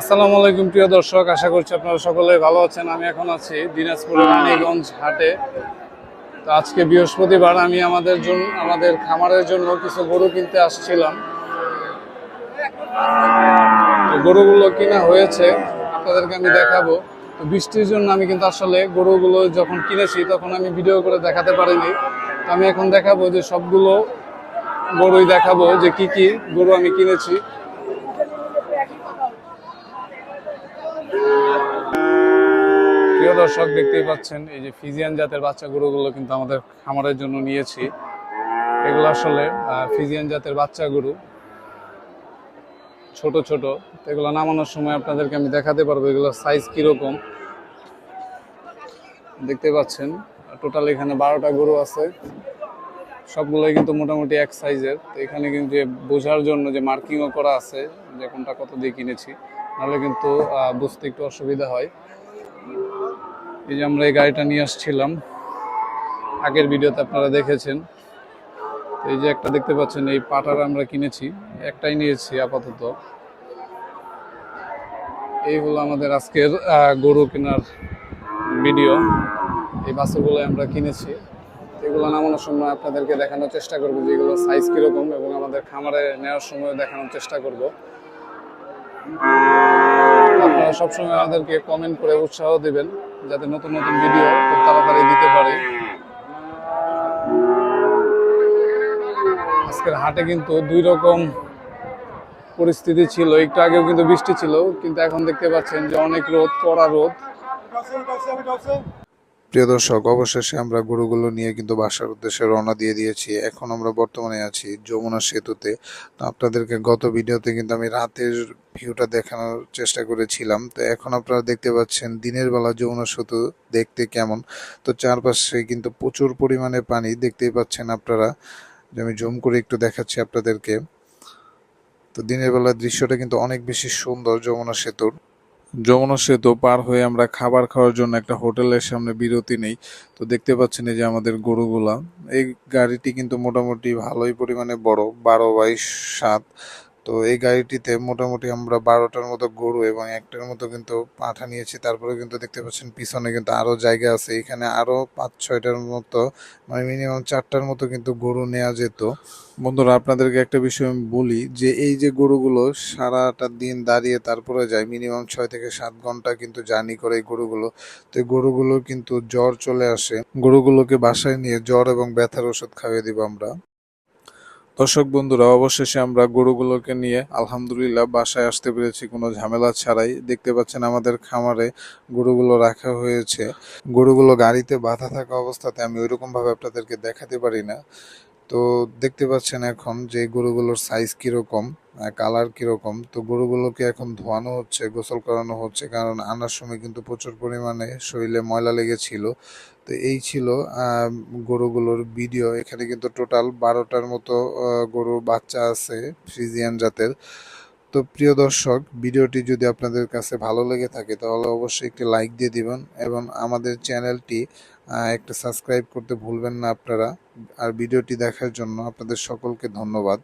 আসসালামু আলাইকুম, প্রিয় দর্শক। আশা করছি আপনারা সকলে ভালো আছেন। আমি এখন আছি দিনাজপুরের রানীগঞ্জ হাটে। তো আজকে বৃহস্পতিবার আমি আমাদের জন্য, আমাদের খামারের জন্য কিছু গরু কিনতে আসছিলাম। গরুগুলো কিনা হয়েছে, আপনাদেরকে আমি দেখাবো। তো বৃষ্টির জন্য আমি কিন্তু আসলে গরুগুলো যখন কিনেছি, তখন আমি ভিডিও করে দেখাতে পারিনি। তো আমি এখন দেখাবো যে সবগুলো গরুই দেখাবো যে কি কি গরু আমি কিনেছি। প্রিয় দর্শক, দেখতেই পাচ্ছেন, এই যে ফিজিয়ান জাতের বাচ্চা গরুগুলো কিন্তু আমাদের খামারের জন্য নিয়েছি। এগুলো আসলে ফিজিয়ান জাতের বাচ্চা গরু ছোট ছোট। এগুলো নামানোর সময় আপনাদেরকে আমি দেখাতে পারব এগুলো সাইজ কীরকম। দেখতে পাচ্ছেন টোটাল এখানে বারোটা গরু আছে। সবগুলোই কিন্তু মোটামুটি এক সাইজের তো এখানে কিন্তু বোঝার জন্য যে মার্কিংও করা আছে, যে কোনটা কত দিয়ে কিনেছি। নাহলে কিন্তু বুঝতে একটু অসুবিধা হয়। এই যে আমরা এই গাড়িটা নিয়ে আসছিলাম, আগের ভিডিওতে আপনারা দেখেছেন। এই যে একটা দেখতে পাচ্ছেন, এই পাটার আমরা কিনেছি, একটাই নিয়েছি আপাতত। এই হলো আমাদের আজকের গরু কেনার ভিডিও। এই বাছুরগুলো আমরা কিনেছি। এগুলো নামানোর সময় আপনাদেরকে দেখানোর চেষ্টা করব যেগুলো সাইজ কীরকম এবং আমাদের খামারে নেওয়ার সময় দেখানোর চেষ্টা করব। আপনারা সবসময় আমাদেরকে কমেন্ট করে উৎসাহ দিবেন, যাতে নতুন নতুন ভিডিও খুব তাড়াতাড়ি দিতে পারি। আজকের হাটে কিন্তু দুই রকম পরিস্থিতি ছিল। একটু আগেও কিন্তু বৃষ্টি ছিল, কিন্তু এখন দেখতে পাচ্ছেন যে অনেক রোদ, কড়া রোদ। প্রিয় দর্শক, অবশেষে আমরা গরুগুলো নিয়ে কিন্তু বাসার উদ্দেশ্যে রওনা দিয়ে দিয়েছি। এখন আমরা বর্তমানে আছি যমুনা সেতুতে। তো আপনাদেরকে গত ভিডিওতে কিন্তু আমি রাতের ভিউটা দেখানোর চেষ্টা করেছিলাম। তো এখন আপনারা দেখতে পাচ্ছেন দিনের বেলা যমুনা সেতু দেখতে কেমন। তো চারপাশে কিন্তু প্রচুর পরিমাণে পানি দেখতেই পাচ্ছেন আপনারা। যে আমি জুম করে একটু দেখাচ্ছি আপনাদেরকে। তো দিনের বেলার দৃশ্যটা কিন্তু অনেক বেশি সুন্দর যমুনা সেতুর। যমুনা সেতু পার হয়ে আমরা খাবার খাওয়ার জন্য একটা হোটেলের সামনে বিরতি নেই। তো দেখতে পাচ্ছেন এই যে আমাদের গরুগুলা। এই গাড়িটি কিন্তু মোটামুটি ভালোই পরিমাণে বড়, বারো বাইশ সাত। তো এই গাড়িটিতে মোটামুটি আমরা বারোটার মতো গরু এবং একটার মতো কিন্তু পাঠা নিয়েছি। তারপরে কিন্তু দেখতে পাচ্ছেন পিছনে কিন্তু আরও জায়গা আছে। এখানে আরও পাঁচ, ছয়টার মতো মানে মিনিমাম চারটার মতো কিন্তু গরু নেওয়া যেত। বন্ধুরা, আপনাদেরকে একটা বিষয় আমি বলি যে, এই যে গরুগুলো সারাটা দিন দাঁড়িয়ে তারপরে যায় মিনিমাম ছয় থেকে সাত ঘণ্টা কিন্তু জার্নি করে এই গরুগুলো। তো এই গরুগুলো কিন্তু জ্বর চলে আসে। গরুগুলোকে বাসায় নিয়ে জ্বর এবং ব্যথার ওষুধ খাইয়ে দিব আমরা। দর্শক বন্ধুরা, অবশেষে আমরা গরুগুলোকে নিয়ে আলহামদুলিল্লাহ বাসায় আসতে পেরেছি। কোনো ঝামেলা ছাড়াই দেখতে পাচ্ছেন আমাদের খামারে গরুগুলো রাখা হয়েছে। গরুগুলো গাড়িতে বাধা থাকা অবস্থাতে আমি ওইরকম ভাবে আপনাদেরকে দেখাতে পারি না। তো দেখতে পাচ্ছেন এখন যে গরুগুলোর সাইজ কীরকম কালার কীরকম, তো গরুগুলোকে এখন ধোয়ানো হচ্ছে, গোসল করানো হচ্ছে, কারণ আনার সময় কিন্তু প্রচুর পরিমাণে শরীরে ময়লা লেগেছিল। তো এই ছিল গরুগুলোর ভিডিও এখানে কিন্তু টোটাল বারোটার মতো গরুর বাচ্চা আছে ফ্রিজিয়ান জাতের। তো প্রিয় দর্শক ভিডিওটি যদি আপনাদের কাছে ভালো লেগে থাকে, তাহলে অবশ্যই একটি লাইক দিয়ে দিবেন এবং আমাদের চ্যানেলটি একটা সাবস্ক্রাইব করতে ভুলবেন না আপনারা। আর ভিডিওটি দেখার জন্য আপনাদের সকলকে ধন্যবাদ।